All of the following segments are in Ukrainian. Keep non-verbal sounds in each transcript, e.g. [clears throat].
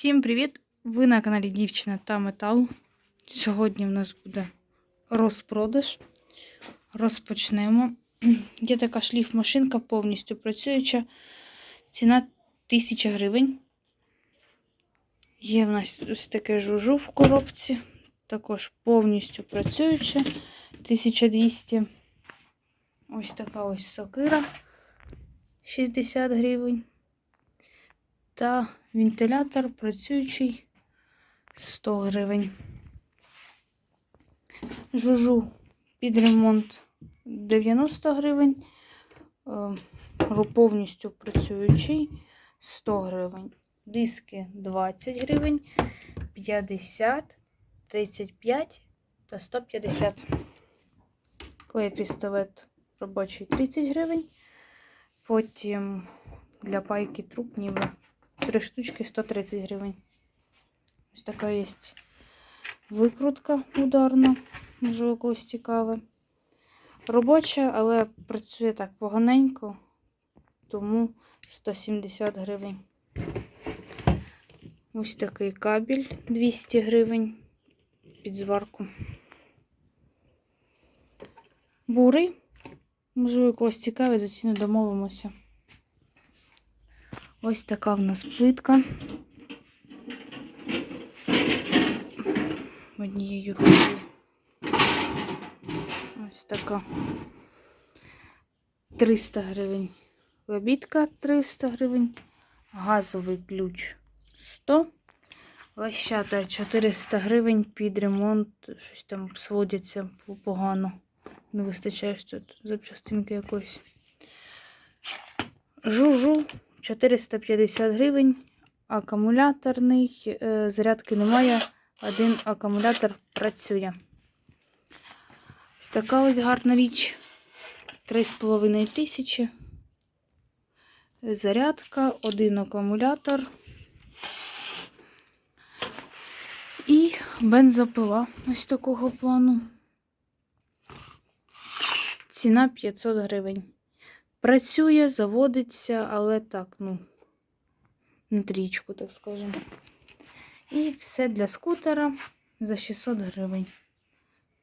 Всім привіт! Ви на каналі Дівчина та Метал. Сьогодні в нас буде розпродаж. Розпочнемо. [clears throat] Є така шліф-машинка повністю працююча. Ціна 1000 гривень. Є в нас ось таке жужу в коробці. Також повністю працююча. 1200. Ось така ось сокира 60 гривень. Та вентилятор працюючий 100 гривень. Жужу під ремонт 90 гривень. Е, Повністю працюючий 100 гривень. Диски 20 гривень, 50, 35 та 150. Клей пістолет робочий 30 гривень. Потім для пайки труб ніби Три штучки 130 гривень. Ось така є викрутка ударна, у когось цікаве. Робоча, але працює так поганенько, тому 170 гривень. Ось такий кабель 200 гривень під зварку. Бурий. Можливо, когось цікаве, за ціну домовимося. Ось така в нас плитка. Однією рукою. Ось така. 300 гривень. Лебідка 300 гривень. Газовий ключ 100. Лещата 400 гривень під ремонт. Щось там сводяться погано. Не вистачає тут запчастинки якоїсь. Жужу 450 гривень. Акумуляторний. е, Зарядки немає. Один акумулятор працює. Ось така ось гарна річ. 3,5 тисячі. Зарядка, один акумулятор. І бензопила ось такого плану. Ціна 500 гривень. Працює, заводиться, але так, ну, на трічку, так скажемо. І все для скутера за 600 гривень.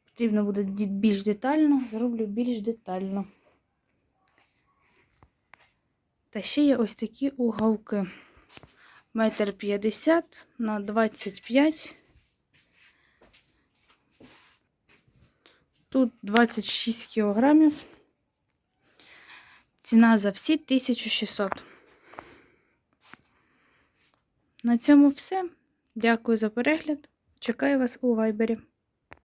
Потрібно буде більш детально, зроблю більш детально. Та ще є ось такі уголки. Метр 50 на 25. Тут 26 кілограмів. Ціна за всі 1600. На цьому все. Дякую за перегляд. Чекаю вас у вайбері.